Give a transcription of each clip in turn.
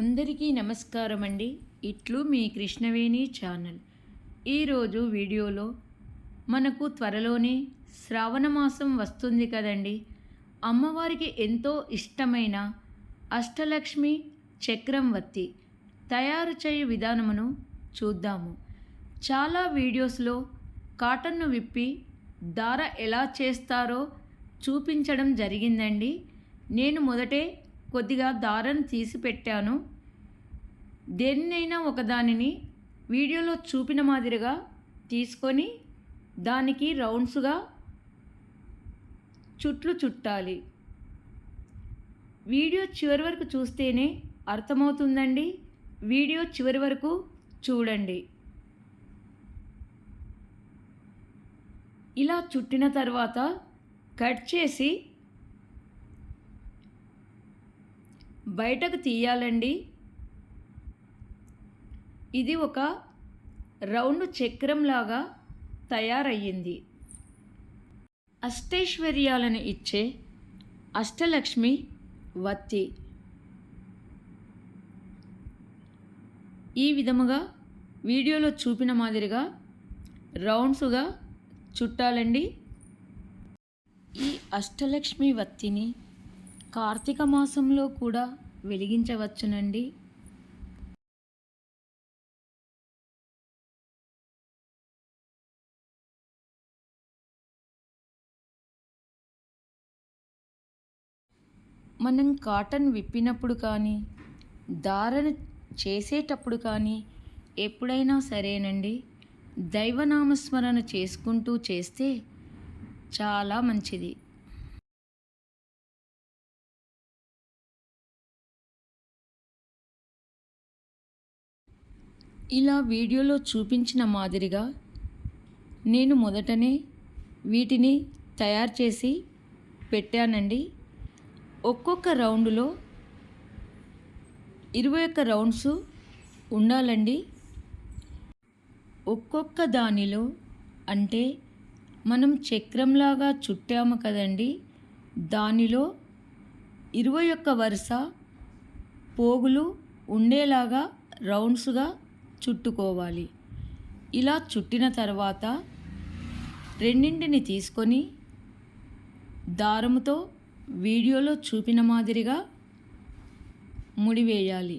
అందరికీ నమస్కారం అండి ఇట్లు మీ కృష్ణవేణి ఛానల్. ఈరోజు వీడియోలో మనకు త్వరలోనే శ్రావణ మాసం వస్తుంది కదండి. అమ్మవారికి ఎంతో ఇష్టమైన అష్టలక్ష్మి చక్రం వత్తి తయారు చేయు విధానమును చూద్దాము. చాలా వీడియోస్లో కాటన్ను విప్పి దార ఎలా చేస్తారో చూపించడం జరిగిందండి. నేను మొదటే కొద్దిగా దారం తీసి పెట్టాను. దేన్నైనా ఒకదానిని వీడియోలో చూపిన మాదిరిగా తీసుకొని దానికి రౌండ్స్గా చుట్లు చుట్టాలి. వీడియో చివరి వరకు చూస్తేనే అర్థమవుతుందండి. వీడియో చివరి వరకు చూడండి. ఇలా చుట్టిన తర్వాత కట్ చేసి బయటకు తీయాలండి. ఇది ఒక రౌండ్ చక్రంలాగా తయారయ్యింది. అష్టైశ్వర్యాలను ఇచ్చే అష్టలక్ష్మి వత్తి. ఈ విధముగా వీడియోలో చూపిన మాదిరిగా రౌండ్స్గా చుట్టాలండి. ఈ అష్టలక్ష్మి వత్తిని కార్తీక మాసంలో కూడా వెలిగించవచ్చునండి. మనం కాటన్ విప్పినప్పుడు కానీ దారను చేసేటప్పుడు కానీ ఎప్పుడైనా సరేనండి. దైవనామస్మరణ చేసుకుంటూ చేస్తే చాలా మంచిది. ఇలా వీడియోలో చూపించిన మాదిరిగా నేను మొదటనే వీటిని తయారు చేసి పెట్టానండి. ఒక్కొక్క రౌండ్లో ఇరవై ఒక్క రౌండ్స్ ఉండాలండి. ఒక్కొక్క దానిలో అంటే మనం చక్రంలాగా చుట్టాము కదండి. దానిలో ఇరవై ఒక్క వరుస పోగులు ఉండేలాగా రౌండ్స్గా చుట్టుకోవాలి. ఇలా చుట్టిన తర్వాత రెండింటిని తీసుకొని దారముతో వీడియోలో చూపిన మాదిరిగా ముడివేయాలి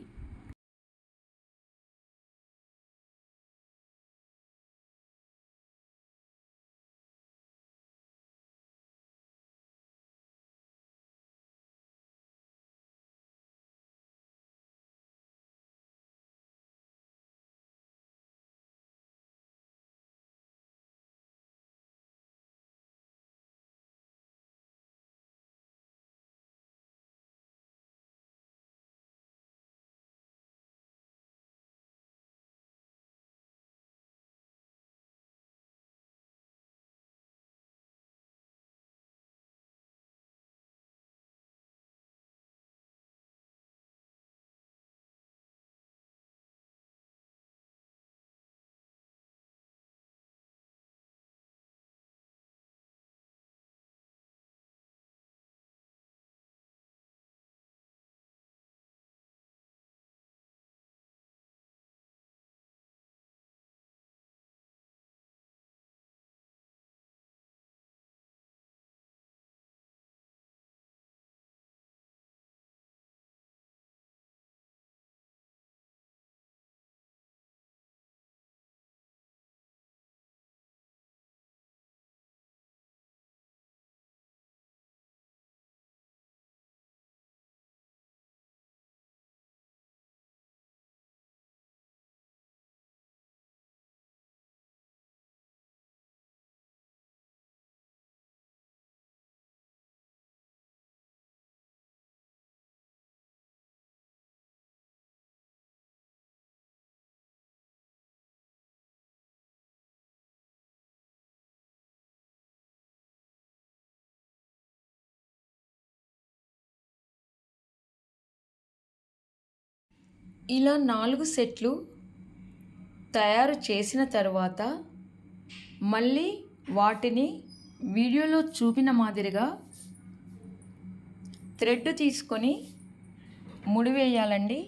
ఇలా నాలుగు సెట్లు తయారు చేసిన తర్వాత మళ్ళీ వాటిని వీడియోలో చూపిన మాదిరిగా థ్రెడ్ తీసుకొని ముడివేయాలండి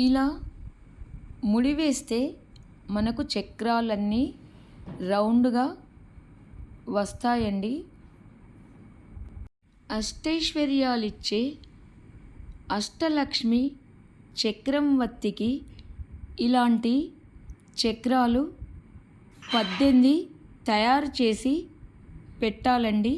ఇలా ముడివేస్తే మనకు చక్రాలన్నీ రౌండ్గా వస్తాయండి. అష్టైశ్వర్యాలిచ్చే అష్టలక్ష్మి చక్రం వత్తికి ఇలాంటి చక్రాలు పద్దెనిమిది తయారు చేసి పెట్టాలండి.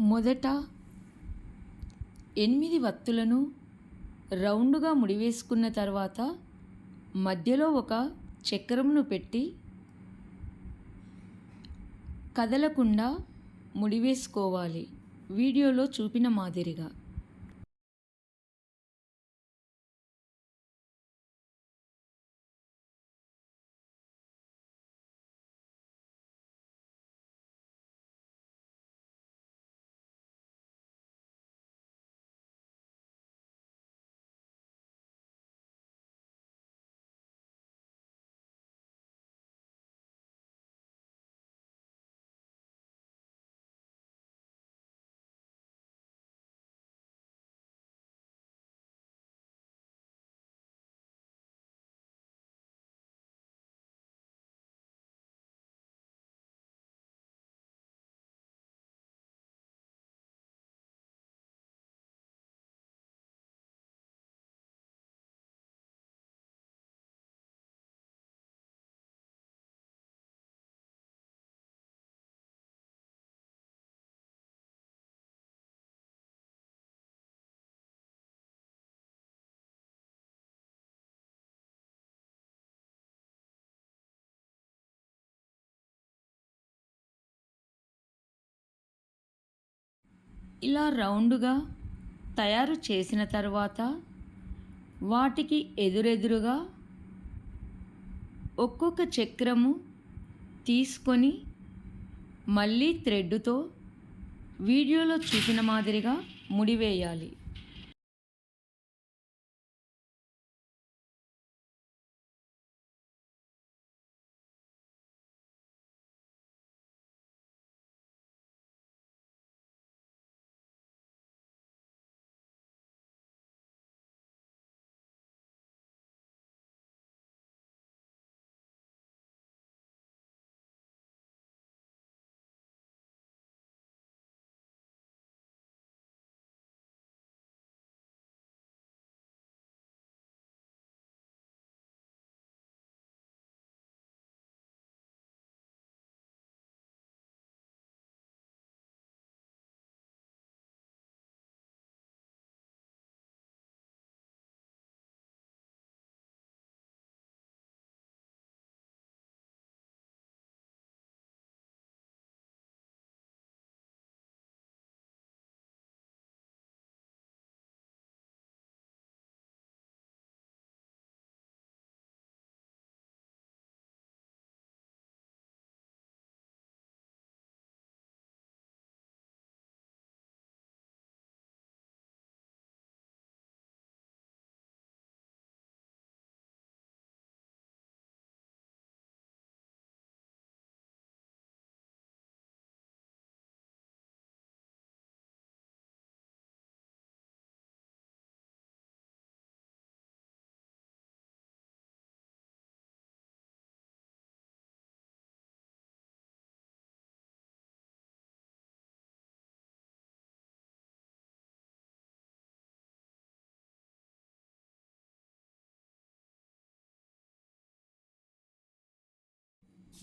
మొదట ఎనిమిది వత్తులను రౌండ్గా ముడివేసుకున్న తర్వాత మధ్యలో ఒక చక్రమును పెట్టి కదలకుండా ముడివేసుకోవాలి. వీడియోలో చూపిన మాదిరిగా. ఇలా రౌండ్గా తయారు చేసిన తర్వాత వాటికి ఎదురెదురుగా ఒక్కొక్క చక్రము తీసుకొని మళ్ళీ థ్రెడ్తో వీడియోలో చూపిన మాదిరిగా ముడివేయాలి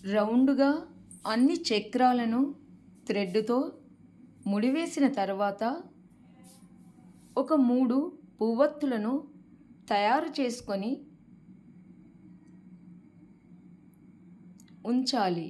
రౌండ్గా అన్ని చక్రాలను థ్రెడ్తో ముడివేసిన తర్వాత ఒక మూడు పువ్వత్తులను తయారు చేసుకొని ఉంచాలి.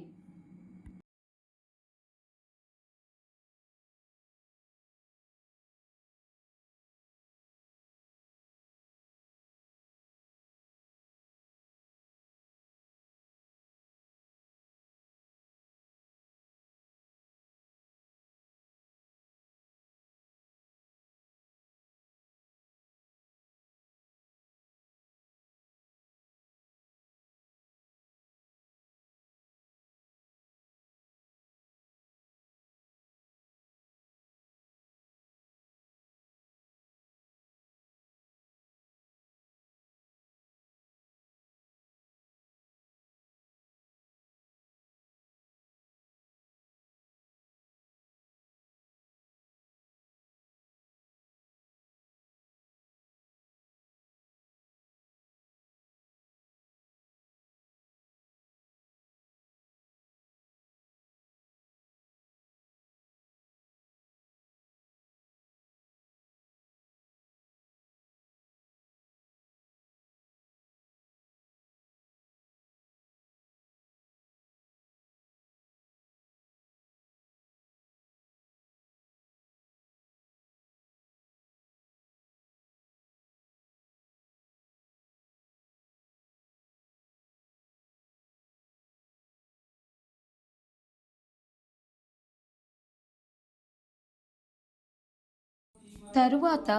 తరువాత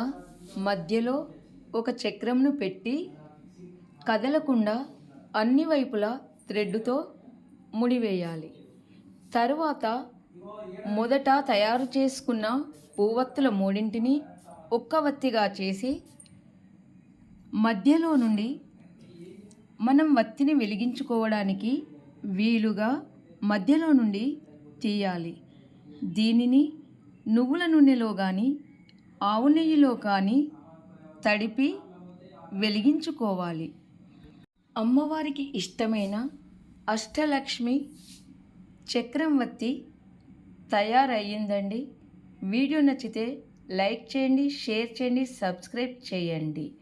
మధ్యలో ఒక చక్రంను పెట్టి కదలకుండా అన్ని వైపులా థ్రెడ్డుతో ముడివేయాలి. తరువాత మొదట తయారు చేసుకున్న పువ్వత్తుల మూడింటిని ఒక్క వత్తిగా చేసి మధ్యలో నుండి మనం వత్తిని వెలిగించుకోవడానికి వీలుగా మధ్యలో నుండి తీయాలి. దీనిని నువ్వుల నూనెలో కానీ ఆవు నెయ్యిలో కానీ తడిపి వెలిగించుకోవాలి. అమ్మవారికి ఇష్టమైన అష్టలక్ష్మి చక్రం వత్తి తయారయ్యిందండి. వీడియో నచ్చితే లైక్ చేయండి షేర్ చేయండి సబ్స్క్రైబ్ చేయండి.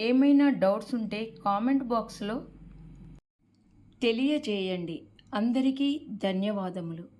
ఏమైనా డౌట్స్ ఉంటే కామెంట్ బాక్స్లో తెలియజేయండి. అందరికీ ధన్యవాదములు.